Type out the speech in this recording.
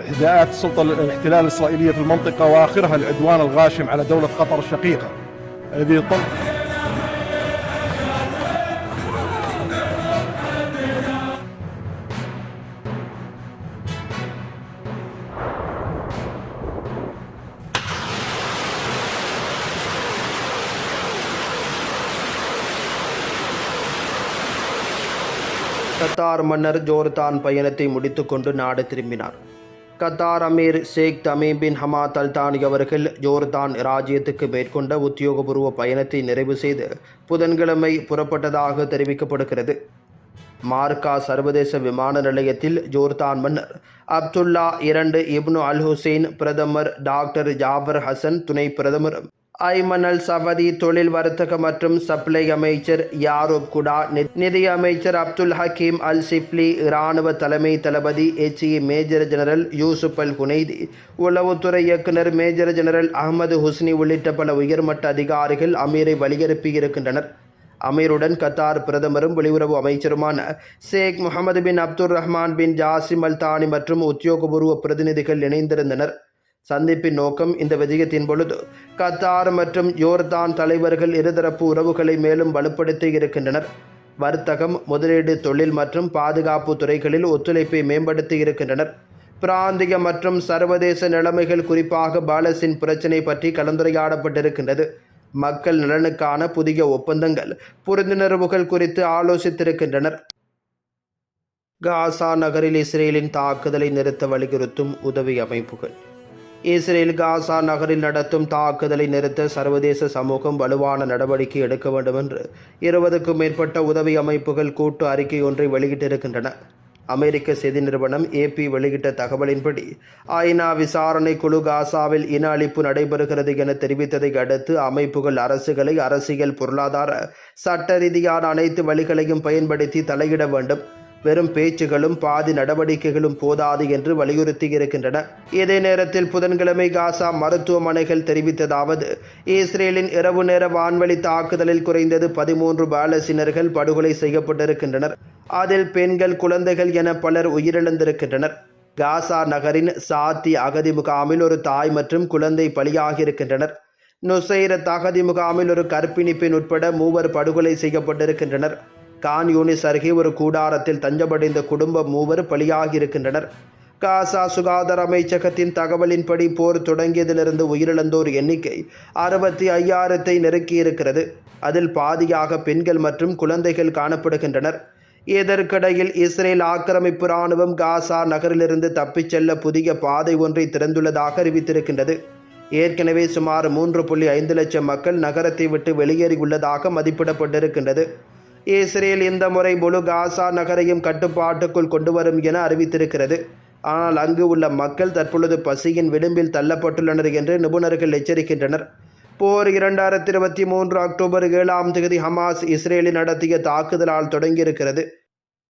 اعتداءات السلطة الاحتلال الإسرائيلية في المنطقة وآخرها العدوان الغاشم على دولة قطر الشقيقة الذي طل Qatar மன்னர் ஜோர்தான் பயணத்தை முடித்துக்கொண்டு நாடு திரும்பினார் Qatar Amir Sheikh Tamim bin Hamad Al Thani அவர்கள் ஜோர்தான் ராஜ்யத்துக்கு மேற்கொண்ட உத்தியோகபூர்வ பயணத்தை நிறைவு செய்து புதன்கிழமை புறப்பட்டதாக தெரிவிக்கப்படுகிறது. மார்க்கா சர்வதேச விமான நிலையத்தில் ஜோர்தான் மன்னர் அப்துல்லா இரண்டு இப்னு அல் ஹுசைன் பிரதமர் டாக்டர் ஜாபர் ஹசன் துணை பிரதமர் ஐமனல் சவதி தொழில் வர்த்தக மற்றும் சப்ளை அமைச்சர் யாரூப் குடா நி- நிதி அமைச்சர் அப்துல் ஹக்கீம் அல் சிப்லி இராணுவ தலைமை தளபதி HE major general Yousef Al Hunaiti உளவுத்துறை இயக்குனர் மேஜர் ஜெனரல் அகமது ஹுஸ்னி உள்ளிட்ட பல உயர்மட்ட அதிகாரிகள் அமீரை வலியுறுப்பியிருக்கின்றனர் அமீருடன் கத்தார் பிரதமரும் வெளியுறவு அமைச்சருமான Sheikh Mohammed bin Abdul Rahman bin Jassim Al Thani மற்றும் உத்தியோகபூர்வ பிரதிநிதிகள் இணைந்திருந்தனர். சந்திப்பின் நோக்கம் இந்த விஜயத்தின் பொழுது கத்தார் மற்றும் யோர்தான் தலைவர்கள் இருதரப்பு உறவுகளை மேலும் வலுப்படுத்தி இருக்கின்றனர். வர்த்தகம் முதலீடு தொழில் மற்றும் பாதுகாப்பு துறைகளில் ஒத்துழைப்பை மேம்படுத்தி இருக்கின்றனர். பிராந்திய மற்றும் சர்வதேச நிலைமைகள் குறிப்பாக பாலஸின் பிரச்சினை பற்றி கலந்துரையாடப்பட்டிருக்கின்றது. மக்கள் நலனுக்கான புதிய ஒப்பந்தங்கள் புரிந்துணர்வுகள் குறித்து ஆலோசித்திருக்கின்றனர். காசா நகரில் இஸ்ரேலின் தாக்குதலை நிறுத்த வலியுறுத்தும் உதவி அமைப்புகள். இஸ்ரேல் காசா நகரில் நடத்தும் தாக்குதலை நிறுத்த சர்வதேச சமூகம் வலுவான நடவடிக்கை எடுக்க வேண்டும் என்று இருபதுக்கும் மேற்பட்ட உதவி அமைப்புகள் கூட்டு அறிக்கை ஒன்றை வெளியிட்டிருக்கின்றன. அமெரிக்க செய்தி நிறுவனம் ஏபி வெளியிட்ட தகவலின்படி ஐநா விசாரணை குழு காசாவில் இன அழிப்பு நடைபெறுகிறது என தெரிவித்ததை அடுத்து அமைப்புகள் அரசுகளை அரசியல் பொருளாதார சட்ட ரீதியான அனைத்து வழிகளையும் பயன்படுத்தி தலையிட வேண்டும். வெறும் பேச்சுகளும் பாதி நடவடிக்கைகளும் போதாது என்று வலியுறுத்தி இருக்கின்றன. இதே நேரத்தில் புதன்கிழமை காசா மருத்துவமனைகள் தெரிவித்ததாவது இஸ்ரேலின் இரவு நேர வான்வழி தாக்குதலில் குறைந்தது பதிமூன்று பாலஸ்தீனர்கள் படுகொலை செய்யப்பட்டிருக்கின்றனர். அதில் பெண்கள் குழந்தைகள் என பலர் உயிரிழந்திருக்கின்றனர். காசா நகரின் சாத்தி அகதி முகாமில் ஒரு தாய் மற்றும் குழந்தை பலியாகியிருக்கின்றனர். நுசைரத் அகதி முகாமில் ஒரு கர்ப்பிணி பெண் உட்பட மூவர் படுகொலை செய்யப்பட்டிருக்கின்றனர். கான் யூனிஸ் அருகே ஒரு கூடாரத்தில் தஞ்சமடைந்த குடும்பம் மூவர் பலியாகியிருக்கின்றனர். காசா சுகாதார அமைச்சகத்தின் தகவலின்படி போர் தொடங்கியதிலிருந்து உயிரிழந்தோர் எண்ணிக்கை அறுபத்தி ஐயாயிரத்தை நெருக்கியிருக்கிறது. அதில் பாதியாக பெண்கள் மற்றும் குழந்தைகள் காணப்படுகின்றனர். இதற்கிடையில் இஸ்ரேல் ஆக்கிரமிப்பு இராணுவம் காசா நகரிலிருந்து தப்பிச் செல்ல புதிய பாதை ஒன்றை திறந்துள்ளதாக அறிவித்திருக்கின்றது. ஏற்கனவே சுமார் மூன்று புள்ளி ஐந்து லட்சம் மக்கள் நகரத்தை விட்டு வெளியேறியுள்ளதாக மதிப்பிடப்பட்டிருக்கின்றது. இஸ்ரேல் இந்த முறை முழு காசா நகரையும் கட்டுப்பாட்டுக்குள் கொண்டு வரும் என அறிவித்திருக்கிறது. ஆனால் அங்கு உள்ள மக்கள் தற்பொழுது பசியின் விளிம்பில் தள்ளப்பட்டுள்ளனர் என்று நிபுணர்கள் எச்சரிக்கின்றனர். போர் இரண்டாயிரத்தி இருபத்தி மூன்று அக்டோபர் ஏழாம் தேதி ஹமாஸ் இஸ்ரேலில் நடத்திய தாக்குதலால் தொடங்கியிருக்கிறது.